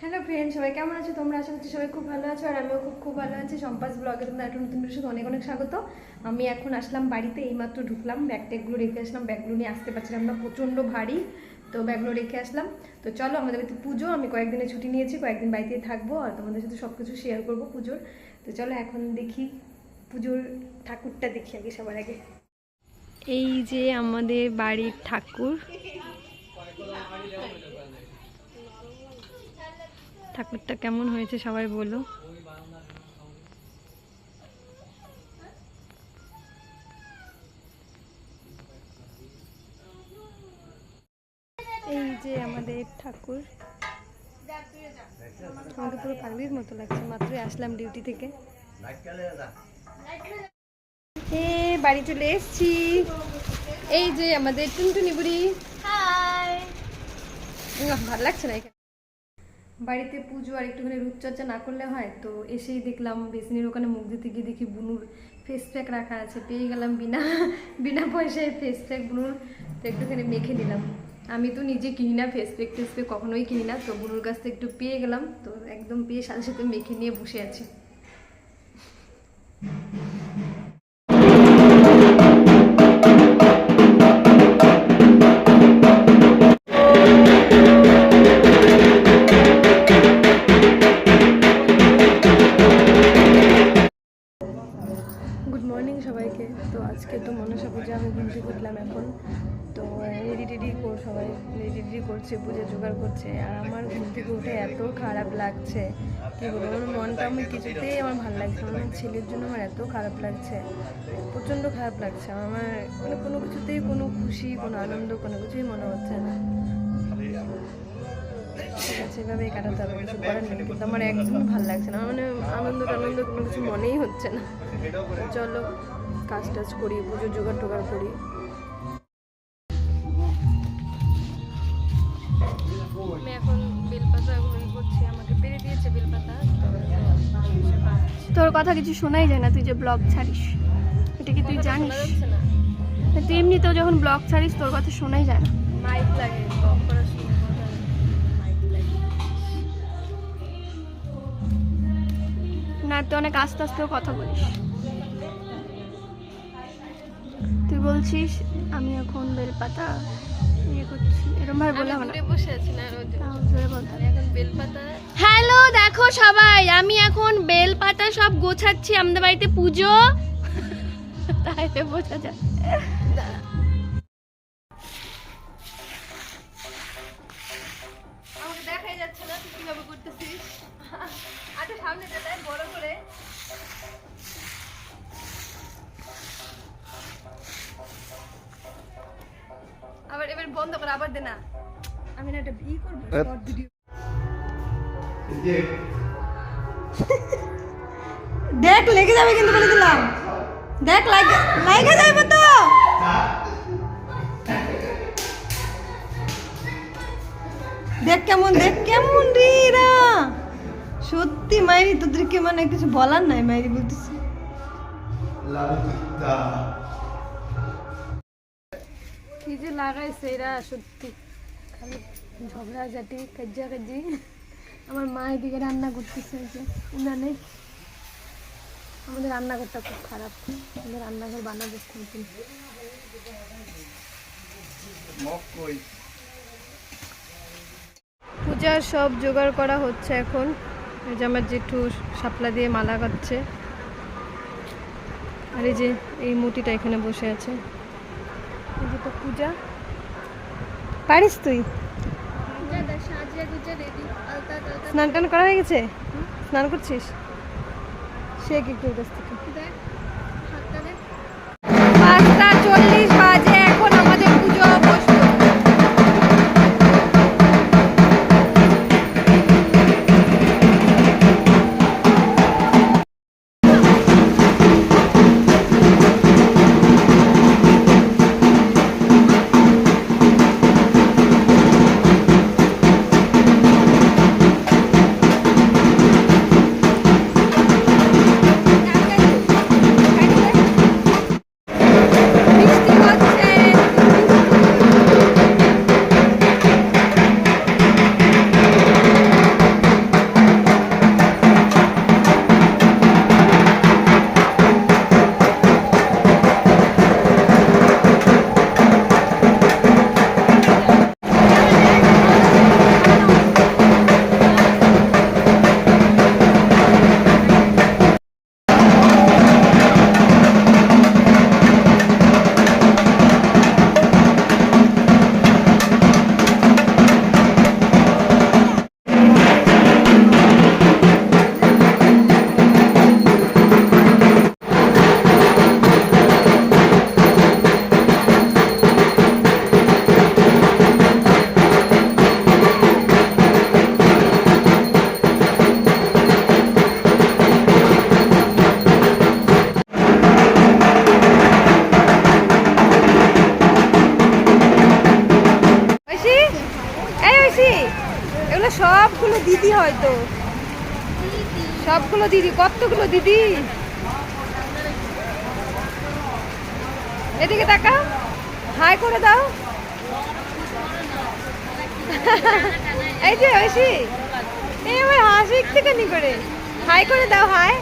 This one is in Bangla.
হ্যালো ফ্রেন্ড সবাই কেমন আছো? তোমরা আশা করছি সবাই খুব ভালো আছো আর আমিও খুব খুব ভালো আছি। সম্পাস ব্লগে তোমরা একটা নতুন সাথে অনেক অনেক স্বাগত। আমি এখন আসলাম বাড়িতে, এইমাত্র ঢুকলাম ব্যাগ ট্যাগগুলো রেখে আসলাম। ব্যাগগুলো নিয়ে আসতে পারছিলাম না, প্রচণ্ড ভারী। তো ব্যাগগুলো রেখে আসলাম। তো চলো, আমাদের বাড়িতে পুজো। আমি কয়েকদিনের ছুটি নিয়েছি, কয়েকদিন বাড়িতেই থাকব আর তোমাদের সাথে সব কিছু শেয়ার করব পুজোর। তো চলো, এখন দেখি পুজোর ঠাকুরটা দেখি আগে সবার আগে। এই যে আমাদের বাড়ির ঠাকুর। ঠাকুরটা কেমন হয়েছে সবাই বলো। এই যে আমাদের ঠাকুর। আমাকে পুরো পাগলির মতো লাগছে মাত্রই আসলাম ডিউটি থেকে। এ বাড়ি চলে এসছি। এই যে আমাদের টুনটুনি বুড়ি। ভালো লাগছে না এখানে? বাড়িতে পুজো আর একটুখানি রূপচর্চা না করলে হয়, তো এসেই দেখলাম বেসিনের ওখানে মুখ দিতে গিয়ে দেখি বুনুর ফেস প্যাক রাখা আছে, পেয়ে গেলাম বিনা বিনা পয়সায় ফেস প্যাক বুনুর, তো একটুখানি মেখে নিলাম। আমি তো নিজে কিনি না ফেস প্যাক টেস প্যাক কখনোই কিনি না, তো বুনুর কাছ থেকে একটু পেয়ে গেলাম, তো একদম পেয়ে সাথে সাথে মেখে নিয়ে বসে আছি। আজকে তো মনসা পূজা, আমি ঘুম থেকে উঠলাম এখন। তো রেডি টেডি সবাই, রেডি টেডি করছে, পুজো জোগাড় করছে। আর আমার ঘুম থেকে উঠে এত খারাপ লাগছে। কী বলব, আমার মনটা আমি কিছুতেই আমার ভালো লাগছে। আমার ছেলের জন্য আমার এত খারাপ লাগছে। প্রচণ্ড খারাপ লাগছে। আমার মানে কোনো কিছুতেই কোনো খুশি, কোনো আনন্দ, কোনো কিছুই মনে হচ্ছে না। সেভাবেই কাটাতে হবে, কিছু করার নেই। কিন্তু আমার একদম ভালো লাগছে না। মানে আনন্দ টানন্দ কোনো কিছু মনেই হচ্ছে না। চলো। কাজ টাজ করি পুজো জোগাড় টোগাড় করি। আমি এখন বেলপাতা করছি আমাকে পেরে দিয়েছে বেলপাতা তোর কথা কিছু শোনাই যায় না তুই যে ব্লগ ছাড়িস এটা কি তুই জানিস? তুই এমনিতেও যখন ব্লগ ছাড়িস তোর কথা শোনাই যায় না। মাইক লাগে কম করার সময় মাইক না তুই অনেক আস্তে আস্তেও কথা বলিস। বলছিস আমি এখন বেলপাতা ইয়ে করছি। এরকম ভাবে বলে হবে না। বসে আছি না জোরে বলতে এখন বেলপাতা হ্যালো দেখো সবাই আমি এখন বেলপাতা সব গোছাচ্ছি। আমাদের বাড়িতে পুজো। তাই বোঝা যায়। বন্ধ করে আবার দে না। আমি না একটা ই করব শর্ট ভিডিও দেখ লেগে যাবে কিন্তু বলে দিলাম। দেখ লাগে লাগে যাবে তো দেখ কেমন দেখ কেমন রে এরা। সত্যি মাইরি তোদেরকে মানে কিছু বলার নাই মাইরি বলতেছি। কি যে লাগাইছে এরা সত্যি খালি ঝগড়াঝাটি কাজ্জা কাজি আমার মা এদিকে রান্না করতেছে যে উনানে। আমাদের রান্নাঘরটা খুব খারাপ। আমাদের রান্নাঘর বানাবে নতুন পূজার সব জোগাড় করা হচ্ছে এখন। এই যে আমার জেঠু শাপলা দিয়ে মালা করছে আর এই যে এই মুটিটা এখানে বসে আছে। যেটা পূজা। পারিস তুই? স্নান টান করা হয়ে গেছে? স্নান করছিস? সে কি কাছ থেকে। পাঁচটা চল্লিশ সবগুলো দিদি হয়তো। সবগুলো দিদি, কতগুলো দিদি? এদিকে তাকা হাই করে দাও। এই যে হাসি থেকে নি করে। হাই করে দাও, হাই।